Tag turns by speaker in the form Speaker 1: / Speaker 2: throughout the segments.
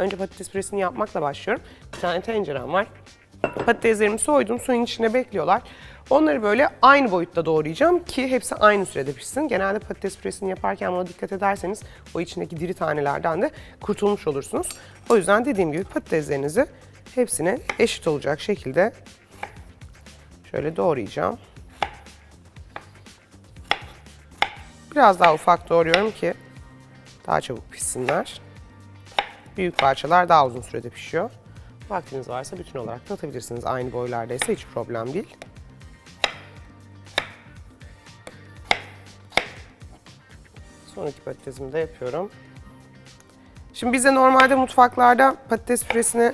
Speaker 1: Önce patates püresini yapmakla başlıyorum. Bir tane tencerem var. Patateslerimi soydum, suyun içinde bekliyorlar. Onları böyle aynı boyutta doğrayacağım ki hepsi aynı sürede pişsin. Genelde patates püresini yaparken buna dikkat ederseniz o içindeki diri tanelerden de kurtulmuş olursunuz. O yüzden dediğim gibi patateslerinizi hepsine eşit olacak şekilde şöyle doğrayacağım. Biraz daha ufak doğruyorum ki daha çabuk pişsinler. Büyük parçalar daha uzun sürede pişiyor. Vaktiniz varsa bütün olarak da atabilirsiniz. Aynı boylardaysa hiç problem değil. Sonraki patatesimi de yapıyorum. Şimdi bize normalde mutfaklarda patates püresini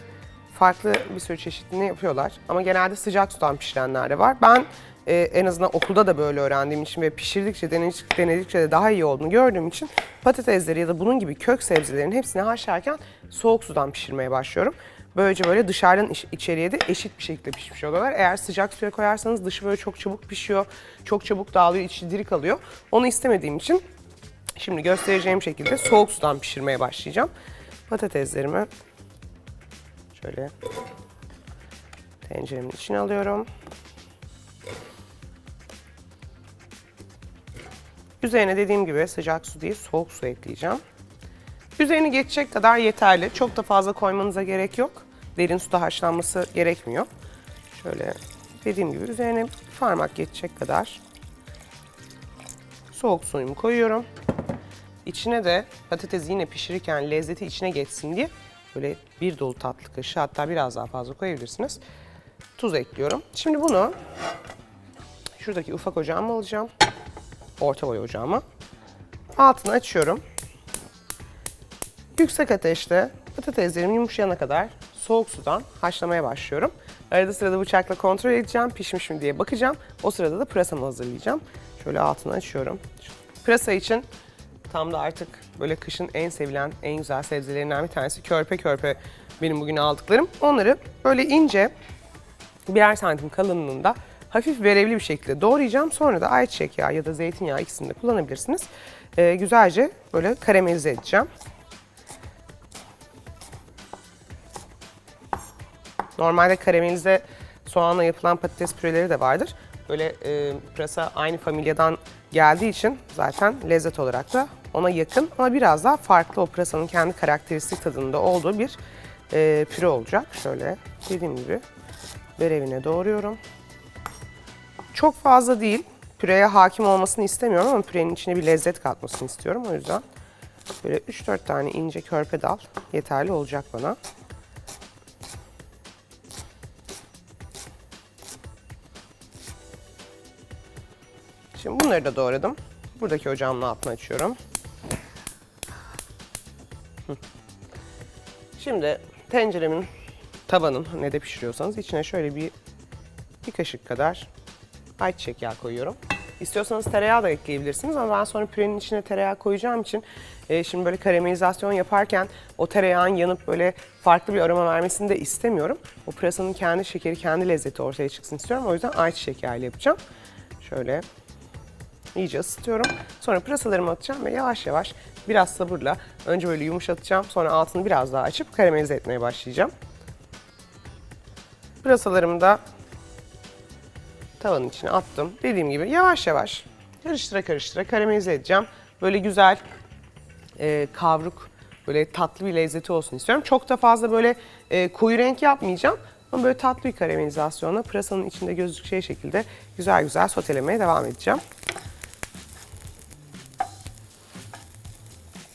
Speaker 1: farklı bir sürü çeşitliliğini yapıyorlar. Ama genelde sıcak sudan pişirenler de var. Ben e, en azından okulda da böyle öğrendiğim için ve pişirdikçe, denedikçe, denedikçe de daha iyi olduğunu gördüğüm için patatesleri ya da bunun gibi kök sebzelerin hepsini haşlarken soğuk sudan pişirmeye başlıyorum. Böylece böyle dışarıdan iç- içeriye de eşit bir şekilde pişmiş oluyorlar. Eğer sıcak suya koyarsanız dışı böyle çok çabuk pişiyor, çok çabuk dağılıyor, içi diri kalıyor. Onu istemediğim için Şimdi göstereceğim şekilde soğuk sudan pişirmeye başlayacağım. Patateslerimi şöyle tenceremin içine alıyorum. Üzerine dediğim gibi sıcak su değil soğuk su ekleyeceğim. Üzerini geçecek kadar yeterli. Çok da fazla koymanıza gerek yok. Derin suda haşlanması gerekmiyor. Şöyle dediğim gibi üzerine parmak geçecek kadar soğuk suyumu koyuyorum. İçine de patatesi yine pişirirken lezzeti içine geçsin diye böyle bir dolu tatlı kaşığı hatta biraz daha fazla koyabilirsiniz. Tuz ekliyorum. Şimdi bunu şuradaki ufak ocağıma alacağım. Orta boy ocağıma. Altını açıyorum. Yüksek ateşte patateslerim yumuşayana kadar soğuk sudan haşlamaya başlıyorum. Arada sırada bıçakla kontrol edeceğim, pişmiş mi diye bakacağım. O sırada da pırasamı hazırlayacağım. Şöyle altını açıyorum. Pırasa için tam da artık böyle kışın en sevilen, en güzel sebzelerinden bir tanesi körpe körpe benim bugün aldıklarım. Onları böyle ince birer santim kalınlığında hafif verevli bir şekilde doğrayacağım. Sonra da ayçiçek yağı ya da zeytinyağı ikisini de kullanabilirsiniz. Ee, güzelce böyle karamelize edeceğim. Normalde karamelize soğanla yapılan patates püreleri de vardır. Böyle e, pırasa aynı familyadan geldiği için zaten lezzet olarak da ona yakın ama biraz daha farklı o pırasanın kendi karakteristik tadında olduğu bir e, püre olacak. Şöyle dediğim gibi berevine doğruyorum. Çok fazla değil. Püreye hakim olmasını istemiyorum ama pürenin içine bir lezzet katmasını istiyorum. O yüzden böyle 3-4 tane ince körpe dal yeterli olacak bana. Şimdi bunları da doğradım. Buradaki ocağımın altını açıyorum. Şimdi tenceremin tabanın ne de pişiriyorsanız içine şöyle bir bir kaşık kadar ayçiçek yağı koyuyorum. İstiyorsanız tereyağı da ekleyebilirsiniz ama ben sonra pürenin içine tereyağı koyacağım için e, şimdi böyle karamelizasyon yaparken o tereyağın yanıp böyle farklı bir aroma vermesini de istemiyorum. O pırasanın kendi şekeri, kendi lezzeti ortaya çıksın istiyorum. O yüzden ayçiçek yağı ile yapacağım. Şöyle iyice ısıtıyorum. Sonra pırasalarımı atacağım ve yavaş yavaş biraz sabırla önce böyle yumuşatacağım. Sonra altını biraz daha açıp karamelize etmeye başlayacağım. Pırasalarımı da tavanın içine attım. Dediğim gibi yavaş yavaş karıştıra karıştıra karamelize edeceğim. Böyle güzel e, kavruk, böyle tatlı bir lezzeti olsun istiyorum. Çok da fazla böyle e, koyu renk yapmayacağım. Ama böyle tatlı bir karamelizasyonla pırasanın içinde gözükeceği şekilde güzel güzel sotelemeye devam edeceğim.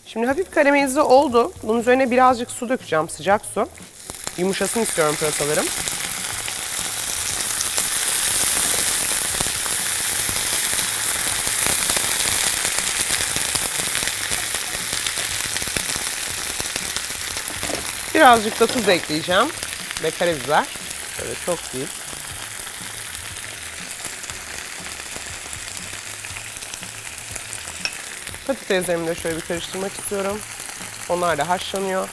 Speaker 1: Şimdi hafif karamelize oldu. Bunun üzerine birazcık su dökeceğim, sıcak su. Yumuşasın istiyorum pırasalarım. Birazcık da tuz ekleyeceğim ve karabiber. Böyle çok değil. Patateslerimi de şöyle bir karıştırmak istiyorum. Onlar da haşlanıyor.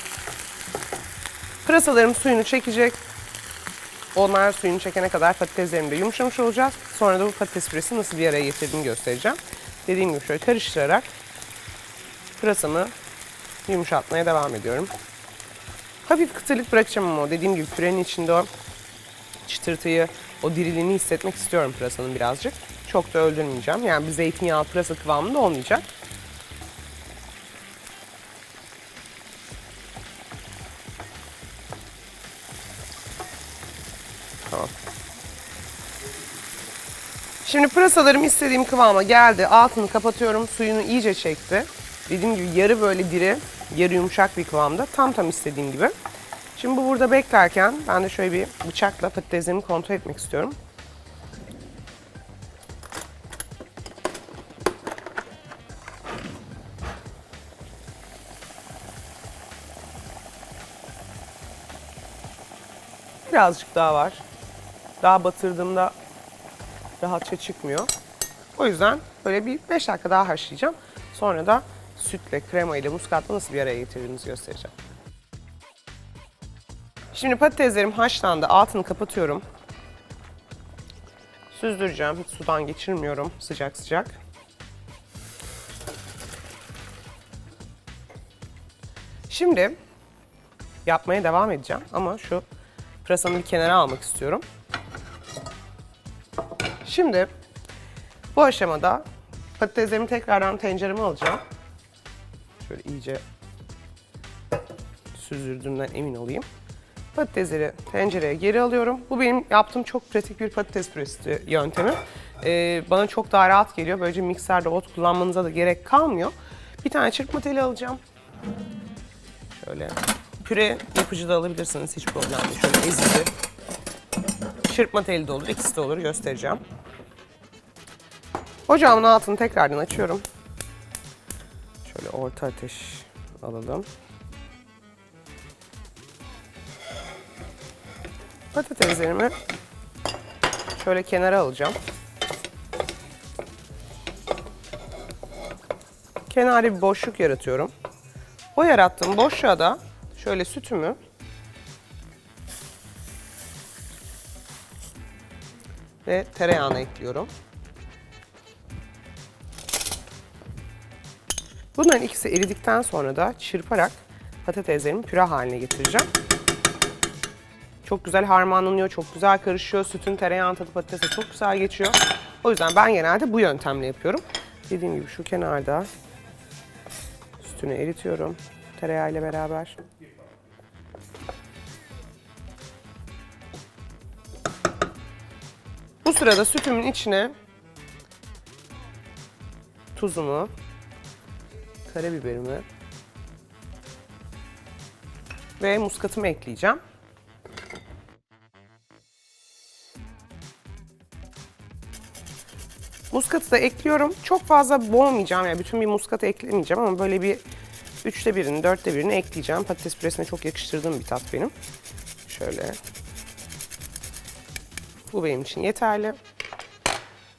Speaker 1: Pırasalarım suyunu çekecek. Onlar suyunu çekene kadar patateslerim de yumuşamış olacak. Sonra da bu patates püresini nasıl bir araya getirdiğimi göstereceğim. Dediğim gibi şöyle karıştırarak pırasamı yumuşatmaya devam ediyorum. Hafif kıtırlık bırakacağım ama dediğim gibi pürenin içinde o çıtırtıyı, o diriliğini hissetmek istiyorum pırasanın birazcık. Çok da öldürmeyeceğim. Yani bir zeytinyağlı pırasa kıvamında olmayacak. Tamam. Şimdi pırasalarım istediğim kıvama geldi. Altını kapatıyorum. Suyunu iyice çekti. Dediğim gibi yarı böyle diri, yarı yumuşak bir kıvamda. Tam tam istediğim gibi. Şimdi bu burada beklerken ben de şöyle bir bıçakla patateslerimi kontrol etmek istiyorum. Birazcık daha var. Daha batırdığımda rahatça çıkmıyor. O yüzden böyle bir 5 dakika daha haşlayacağım. Sonra da sütle, krema ile muskatla nasıl bir araya getirdiğimizi göstereceğim. Şimdi patateslerim haşlandı. Altını kapatıyorum. Süzdüreceğim. Hiç sudan geçirmiyorum sıcak sıcak. Şimdi yapmaya devam edeceğim ama şu pırasanı bir kenara almak istiyorum. Şimdi bu aşamada patateslerimi tekrardan tencereme alacağım. Şöyle iyice süzüldüğümden emin olayım. Patatesleri tencereye geri alıyorum. Bu benim yaptığım çok pratik bir patates püresi yöntemi. Ee, bana çok daha rahat geliyor. Böylece mikserde ot kullanmanıza da gerek kalmıyor. Bir tane çırpma teli alacağım. Şöyle püre yapıcı da alabilirsiniz hiç problem değil. Şöyle ezici. Çırpma teli de olur, ikisi de olur göstereceğim. Ocağımın altını tekrardan açıyorum. Orta ateş alalım. Patateslerimi şöyle kenara alacağım. Kenarda bir boşluk yaratıyorum. O yarattığım boşluğa da şöyle sütümü ve tereyağını ekliyorum. Bunların ikisi eridikten sonra da çırparak patateslerimi püre haline getireceğim. Çok güzel harmanlanıyor, çok güzel karışıyor. Sütün tereyağın tadı patatese çok güzel geçiyor. O yüzden ben genelde bu yöntemle yapıyorum. Dediğim gibi şu kenarda sütünü eritiyorum tereyağı ile beraber. Bu sırada sütümün içine tuzumu, karabiberimi ve muskatımı ekleyeceğim. Muskatı da ekliyorum. Çok fazla boğmayacağım yani bütün bir muskatı eklemeyeceğim ama böyle bir üçte birini, dörtte birini ekleyeceğim. Patates püresine çok yakıştırdığım bir tat benim. Şöyle. Bu benim için yeterli.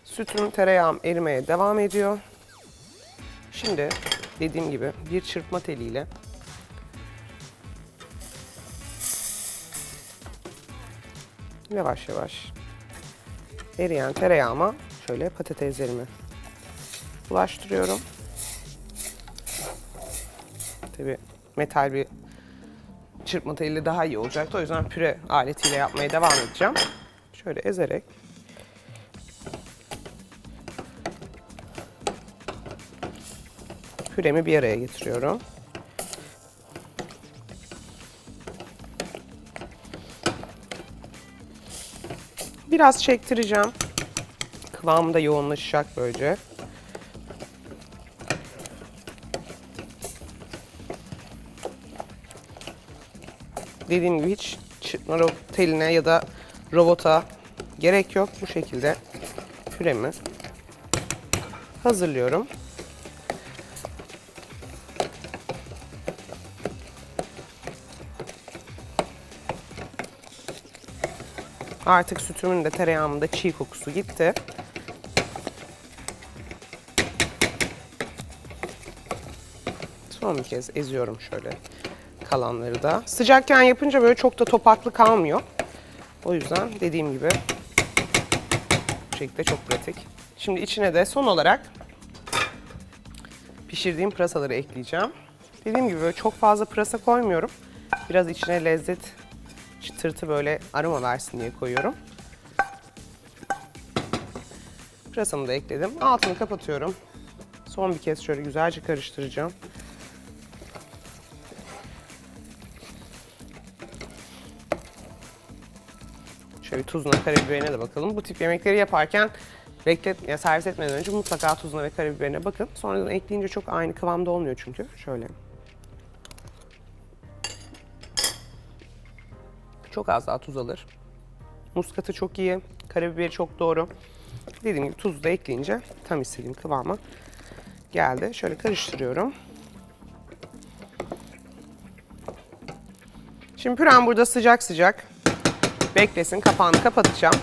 Speaker 1: Sütüm, tereyağım erimeye devam ediyor. Şimdi dediğim gibi bir çırpma teliyle yavaş yavaş eriyen tereyağıma şöyle patateslerimi bulaştırıyorum. Tabii metal bir çırpma teliyle daha iyi olacaktı. O yüzden püre aletiyle yapmaya devam edeceğim. Şöyle ezerek püremi bir araya getiriyorum. Biraz çektireceğim. Kıvamı da yoğunlaşacak böylece. Dediğim gibi hiç çırpma ro- teline ya da robota gerek yok. Bu şekilde püremi hazırlıyorum. Artık sütümün de tereyağımın da çiğ kokusu gitti. Son bir kez eziyorum şöyle kalanları da. Sıcakken yapınca böyle çok da topaklı kalmıyor. O yüzden dediğim gibi bu şekilde çok pratik. Şimdi içine de son olarak pişirdiğim pırasaları ekleyeceğim. Dediğim gibi böyle çok fazla pırasa koymuyorum. Biraz içine lezzet, çıtırtı böyle aroma versin diye koyuyorum. Pırasamı da ekledim. Altını kapatıyorum. Son bir kez şöyle güzelce karıştıracağım. Şöyle tuzuna, karabiberine de bakalım. Bu tip yemekleri yaparken beklet, ya servis etmeden önce mutlaka tuzuna ve karabiberine bakın. Sonradan ekleyince çok aynı kıvamda olmuyor çünkü. Şöyle. Çok az daha tuz alır. Muskatı çok iyi, karabiberi çok doğru. Dediğim gibi tuzu da ekleyince tam istediğim kıvama geldi. Şöyle karıştırıyorum. Şimdi pürem burada sıcak sıcak beklesin. Kapağını kapatacağım.